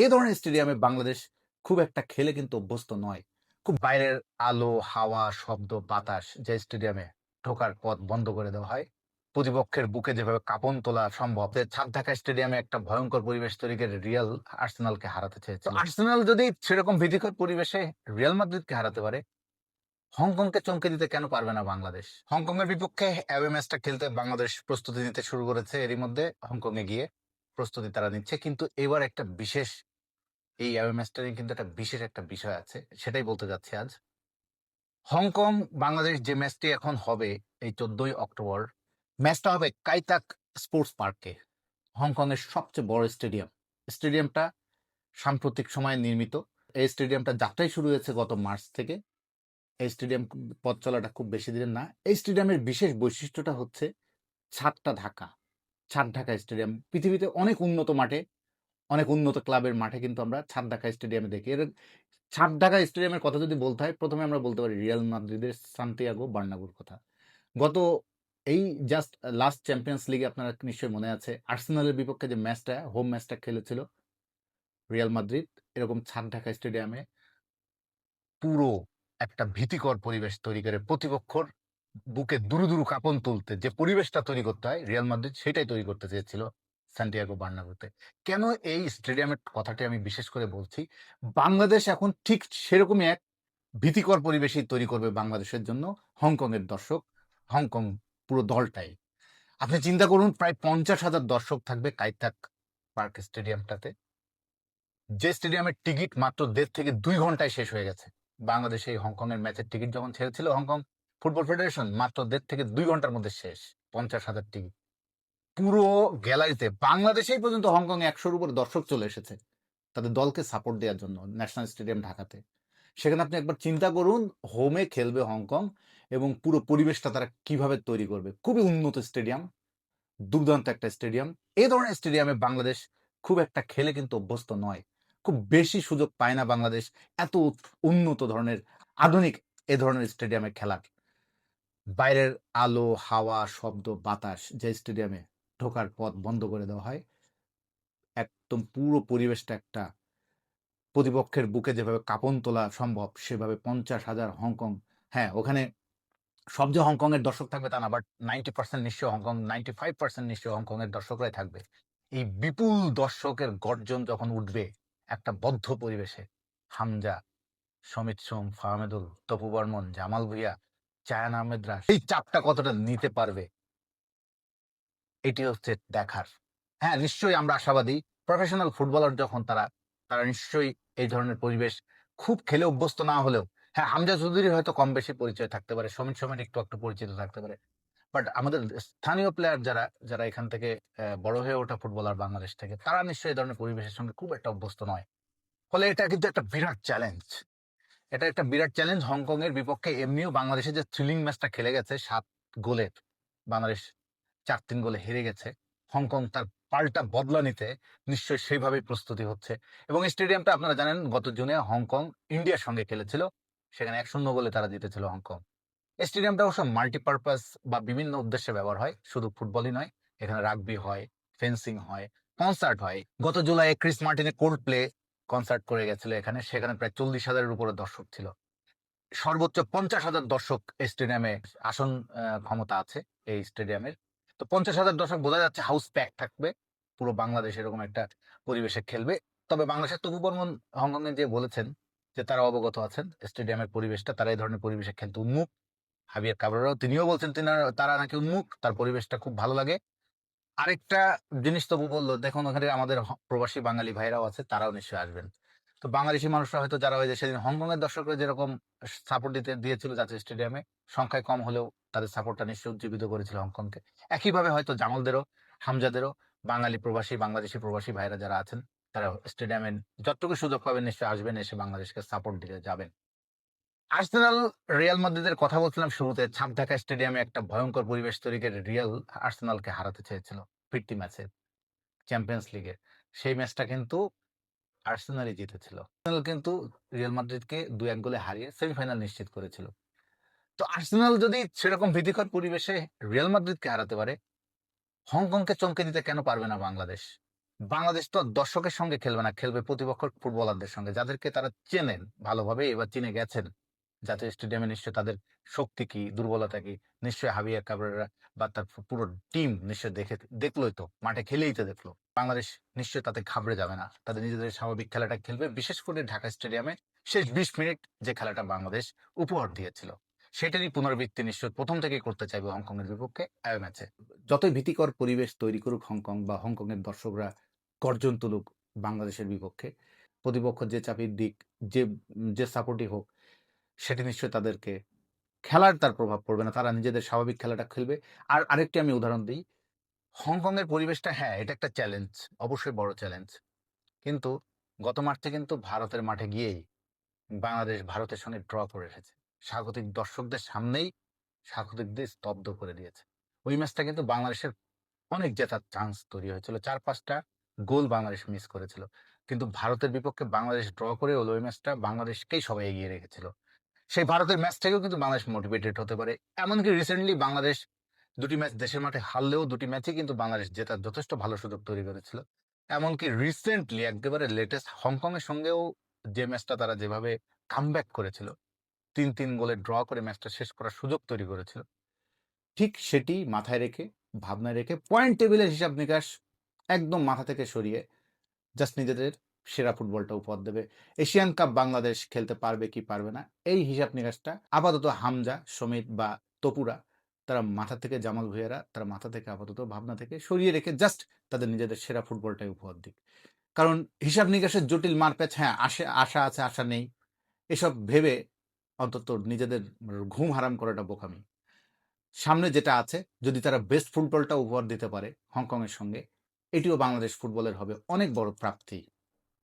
এই ধরনের স্টেডিয়ামে বাংলাদেশ খুব একটা খেলে কিন্তু অভ্যস্ত নয়। খুব বাইরের আলো হাওয়া শব্দ বাতাস যে স্টেডিয়ামে ঢোকার পথ বন্ধ করে দেওয়া হয় প্রতিপক্ষের বুকে যেভাবে কাঁপন তোলা সম্ভব যে ছাদ ঢাকা স্টেডিয়ামে একটা ভয়ঙ্কর পরিবেশ তৈরি করে রিয়াল আর্সেনালকে হারাতে চেয়েছে আর্সেনাল যদি সেরকম ভীতিকর পরিবেশে রিয়াল মাদ্রিদকে হারাতে পারে হংকংকে চমকে দিতে কেন পারবে না বাংলাদেশ? হংকং এর বিপক্ষে অ্যাওয়ে ম্যাচটা খেলতে বাংলাদেশ প্রস্তুতি নিতে শুরু করেছে। এরই মধ্যে হংকং এ গিয়ে প্রস্তুতি তারা নিচ্ছে। কিন্তু এবার একটা বিশেষ এই অ্যাওয়ে ম্যাচটা নিয়ে কিন্তু একটা বিশেষ একটা বিষয় আছে, সেটাই বলতে যাচ্ছি আজ। হংকং, বাংলাদেশ যে ম্যাচটি এখন হবে এই চোদ্দই অক্টোবর, ম্যাচটা হবে কাইতাক স্পোর্টস পার্কে হংকং এর সবচেয়ে বড় স্টেডিয়াম। স্টেডিয়ামটা সাম্প্রতিক সময়ে নির্মিত। এই স্টেডিয়ামটা যাত্রাই শুরু হয়েছে গত মার্চ থেকে। এই স্টেডিয়াম পথ চলাটা খুব বেশি দিনের না। এই স্টেডিয়ামের বিশেষ বৈশিষ্ট্যটা হচ্ছে ছাদটা ঢাকা। ছাদ ঢাকা স্টেডিয়াম। পৃথিবীতে অনেক উন্নত মাঠে অনেক উন্নত ক্লাবের মাঠে কিন্তু আমরা ছাদ ঢাকা স্টেডিয়ামে দেখি। এর ছাদ ঢাকা স্টেডিয়ামের কথা যদি বলতে হয়, প্রথমে আমরা বলতে পারি রিয়াল মাদ্রিদের সান্তিয়াগো বার্নাবুর কথা। গত এই জাস্ট লাস্ট চ্যাম্পিয়ন্স লিগে আপনারা নিশ্চয়ই মনে আছে, আর্সেনালের বিপক্ষে যে ম্যাচটা, হোম ম্যাচটা খেলেছিল রিয়াল মাদ্রিদ, এরকম ছাদ ঢাকা স্টেডিয়ামে পুরো একটা ভীতিকর পরিবেশ তৈরি করে প্রতিপক্ষর বুকে দুরু দুরু কাঁপন তুলতে যে পরিবেশটা তৈরি করতে হয়, রিয়াল মাদ্রিদ সেটাই তৈরি করতে চেয়েছিল। সান্টিয়াগো বার্নাবুতে কেন এই স্টেডিয়ামের কথাটি আমি বিশেষ করে বলছি? বাংলাদেশ এখন ঠিক সেরকমই এক ভীতিকর পরিবেশই তৈরি করবে বাংলাদেশের জন্য হংকং এর দর্শক। হংকং পুরো দলটাই। আপনি চিন্তা করুন, প্রায় পঞ্চাশ হাজার দর্শক থাকবে কাইতাক পার্ক স্টেডিয়ামটাতে। যে স্টেডিয়ামের টিকিট মাত্র দেড় থেকে দুই ঘন্টায় শেষ হয়ে গেছে। বাংলাদেশে এই হংকং এর ম্যাচের টিকিট যখন ছেড়েছিল হংকং ফুটবল ফেডারেশন, মাত্র দেড় থেকে দুই ঘণ্টার মধ্যে শেষ। পঞ্চাশ হাজার টিকিট। পুরো গ্যালারিতে বাংলাদেশেই পর্যন্ত হংকং একশোর উপর দর্শক চলে এসেছে তাদের দলকে সাপোর্ট দেওয়ার জন্য ন্যাশনাল স্টেডিয়াম ঢাকাতে। সেখানে আপনি একবার চিন্তা করুন হোমে খেলবে হংকং এবং পুরো পরিবেশটা তারা কীভাবে তৈরি করবে। খুবই উন্নত স্টেডিয়াম, দুর্দান্ত একটা স্টেডিয়াম। এই ধরনের স্টেডিয়ামে বাংলাদেশ খুব একটা খেলে কিন্তু অভ্যস্ত নয়। খুব বেশি সুযোগ পায় না বাংলাদেশ এত উন্নত ধরনের, আধুনিক এ ধরনের স্টেডিয়ামে খেলার। বাইরের আলো, হাওয়া, শব্দ, বাতাস যে স্টেডিয়ামে ঢোকার পথ বন্ধ করে দেওয়া হয়। একদম পুরো পরিবেশটা একটা প্রতিপক্ষের বুকে যেভাবে কাঁপন তোলা সম্ভব, সেভাবে পঞ্চাশ হাজার হংকং হ্যাঁ ওখানে সব যে হংকং এর দর্শক থাকবে তা না বাট নাইনটি পার্সেন্ট নিশ্চয় Hong Kong ninety five percent নিশ্চয় হংকং এর দর্শকরাই থাকবে। এই বিপুল দর্শকের গর্জন যখন উঠবে একটা বদ্ধ পরিবেশে, হামজা, সমিত সোম, ফাহমেদুল, তপু বর্মন, জামাল ভুইয়া, চায়ান আহমেদ রাশ এই চাপটা কতটা নিতে পারবে? এটি হচ্ছে দেখার। হ্যাঁ নিশ্চয়ই আমরা আশাবাদী। প্রফেশনাল ফুটবলার যখন তারা তারা নিশ্চয়ই এই ধরনের পরিবেশ খুব খেলে অভ্যস্ত না হলেও হ্যাঁ হামজা চৌধুরী হয়তো কম বেশি পরিচয় থাকতে পারে সমিত সোমেন একটু একটু পরিচিত থাকতে পারে। বাট আমাদের স্থানীয় প্লেয়ার যারা যারা এখান থেকে বড় হয়ে ওঠা ফুটবলার বাংলাদেশ থেকে, তারা নিশ্চয়ই এই ধরনের পরিবেশের সঙ্গে খুব একটা অভ্যস্ত নয়। ফলে এটা কিন্তু একটা বিরাট চ্যালেঞ্জ এটা একটা বিরাট চ্যালেঞ্জ হংকং এর বিপক্ষে এমনিও বাংলাদেশে যে থ্রিলিং ম্যাচটা খেলে গেছে, সাত গোলের বাংলাদেশ চার তিন গোলে হেরে গেছে। হংকং তার পাল্টা বদলা নিতে নিশ্চয়ই সেইভাবেই প্রস্তুতি হচ্ছে। এবং স্টেডিয়ামটা আপনারা জানেন, গত জুনে হংকং ইন্ডিয়ার সঙ্গে খেলেছিল। সেখানে এক শূন্য গোলে তারা জিতেছিল হংকং। স্টেডিয়ামটা অবশ্য মাল্টিপারপাস বা বিভিন্ন উদ্দেশ্যে ব্যবহার হয়। শুধু ফুটবলই নয়, এখানে রাগবি হয়, ফেন্সিং হয়, কনসার্ট হয়। গত জুলাইয়ে ক্রিস মার্টিনে কোল্ড প্লে কনসার্ট করে গেছিল এখানে। সেখানে প্রায় চল্লিশ হাজারের উপরে দর্শক ছিল। সর্বোচ্চ পঞ্চাশ হাজার দর্শক স্টেডিয়ামে আসন ক্ষমতা আছে এই স্টেডিয়ামের। তো পঞ্চাশ হাজার দর্শক বোঝা যাচ্ছে হাউস প্যাক থাকবে। পুরো বাংলাদেশ এরকম একটা পরিবেশে খেলবে। তবে বাংলাদেশের তবু বর্মন হংকং এ যে বলেছেন যে তারা অবগত আছেন স্টেডিয়ামের পরিবেশটা, তারা এই ধরনের পরিবেশে খেলতে উন্মুখ। হাবিয়ার কাবরারাও তিনিও বলছেন তিনি তারা নাকি উন্মুখ। তার পরিবেশটা খুব ভালো লাগে। আরেকটা জিনিস তবু বলল, দেখুন ওখানে আমাদের প্রবাসী বাঙালি ভাইরাও আছে, তারাও নিশ্চয়ই আসবেন। তো বাংলাদেশি মানুষরা হয়তো যারা যে সেদিন হংকং এর দর্শকরা যেরকম সাপোর্ট দিতে দিয়েছিল জাতীয় স্টেডিয়ামে সংখ্যায় কম হলেও তাদের সাপোর্টটা নিশ্চয়ই উজ্জীবিত করেছিল হংকংকে। একইভাবে হয়তো জামালদেরও হামজাদেরও, বাঙালি প্রবাসী, বাংলাদেশি প্রবাসী ভাইরা যারা আছেন, তারা স্টেডিয়ামে যতটুকু সুযোগ পাবেন নিশ্চয়ই আসবেন, এসে বাংলাদেশকে সাপোর্ট দিতে যাবেন। আর্সেনাল, রিয়াল মাদ্রিদের কথা বলছিলাম শুরুতে ছাপ ঢাকা স্টেডিয়ামে একটা ভয়ঙ্কর পরিবেশ তৈরি করে রিয়াল আর্সেনালকে হারাতে চেয়েছিল ফিরতি ম্যাচে, চ্যাম্পিয়ন্স লিগের সেই ম্যাচটা কিন্তু আর্সেনালই জিতেছিল আর্সেনাল কিন্তু রিয়াল মাদ্রিদকে দুই এক গোলে হারিয়ে সেমিফাইনাল নিশ্চিত করেছিল তো আর্সেনাল যদি সেরকম ভীতিকর পরিবেশে রিয়াল মাদ্রিদকে হারাতে পারে হংকংকে চমকে দিতে কেন পারবে না বাংলাদেশ বাংলাদেশ তো দর্শকের সঙ্গে খেলবে না, খেলবে প্রতিপক্ষ ফুটবলারদের সঙ্গে। যাদেরকে তারা চেনেন ভালোভাবে এবার চিনে গেছেন। জাতীয় স্টেডিয়ামে নিশ্চয়ই তাদের শক্তি কি, দুর্বলতা কি, নিশ্চয়ই হাবিয়ার কাবরেরা বা তার পুরো টিম নিশ্চয়ই দেখে দেখলোই তো। মাঠে খেলেই তো দেখল। বাংলাদেশ নিশ্চয়ই তাতে ঘাবড়ে যাবে না। তাদের নিজেদের স্বাভাবিক খেলাটা খেলবে। বিশেষ করে ঢাকা স্টেডিয়ামে শেষ ২০ মিনিট যে খেলাটা বাংলাদেশ উপহার দিয়েছিল। সেটারই পুনরাবৃত্তি নিশ্চয়ই প্রথম থেকেই করতে চাইবে হংকংয়ের বিপক্ষে অ্যাওয়ে ম্যাচে। যতই ভীতিকর পরিবেশ তৈরি করুক হংকং বা হংকংয়ের দর্শকরা গর্জন তুলুক বাংলাদেশের বিপক্ষে, প্রতিপক্ষ যে চাপেই দিক, যে যে সাপোর্টই হোক, সেটি নিশ্চয়ই তাদেরকে খেলার তার প্রভাব পড়বে না। তারা নিজেদের স্বাভাবিক খেলাটা খেলবে। আর আরেকটি আমি উদাহরণ দিই। হংকংয়ের পরিবেশটা হ্যাঁ, এটা একটা চ্যালেঞ্জ। অবশ্যই বড় চ্যালেঞ্জ। কিন্তু গত মার্চে কিন্তু ভারতের মাঠে গিয়েই বাংলাদেশ ভারতের সঙ্গে ড্র করে এসেছে। স্বাগতিক দর্শকদের সামনেই স্বাগতিকদের স্তব্ধ করে দিয়েছে। ওই ম্যাচটা কিন্তু বাংলাদেশের অনেক জেতার চান্স তৈরি হয়েছিল। চার পাঁচটা গোল বাংলাদেশ মিস করেছিল। কিন্তু ভারতের বিপক্ষে বাংলাদেশ ড্র করে ওই ম্যাচটা বাংলাদেশকেই সবাই এগিয়ে রেখেছিল। সেই ভারতের ম্যাচ থেকেও কিন্তু বাংলাদেশ মোটিভেটেড হতে পারে। এমনকি রিসেন্টলি বাংলাদেশ দুটি ম্যাচ দেশের মাঠে হারলেও ২ টি ম্যাচই কিন্তু বাংলাদেশ জেতার যথেষ্ট ভালো সুযোগ তৈরি করেছিল। এমনকি রিসেন্টলি একেবারে লেটেস্ট হংকংয়ের সঙ্গেও যে ম্যাচটা তারা যেভাবে কামব্যাক করেছিল, ৩-৩ গোলে ড্র করে ম্যাচটা শেষ করার সুযোগ তৈরি করেছিল। ঠিক সেটি মাথায় রেখে, ভাবনায় রেখে পয়েন্ট টেবিলের হিসাব নিকাশ একদম মাথা থেকে সরিয়ে জাস্ট নিজেদের সেরা ফুটবলটা উপহার দেবে। এশিয়ান কাপ বাংলাদেশ খেলতে পারবে কি পারবে না, এই হিসাব নিকাশটা আপাতত হামজা, সমিত বা তপুরা তারা মাথা থেকে জামাল ভুঁইয়ারা তারা মাথা থেকে আপাতত ভাবনা থেকে সরিয়ে রেখে জাস্ট তাদের নিজেদের সেরা ফুটবলটাই উপহার দিক। কারণ হিসাব নিকাশের জটিল মারপ্যাচ হ্যাঁ, আসে আশা আছে, আশা নেই। এসব ভেবে অন্তত নিজেদের ঘুম হারাম করাটা বোকামি। সামনে যেটা আছে যদি তারা বেস্ট ফুটবলটা উপহার দিতে পারে হংকংয়ের সঙ্গে, এটিও বাংলাদেশ ফুটবলের হবে অনেক বড় প্রাপ্তি।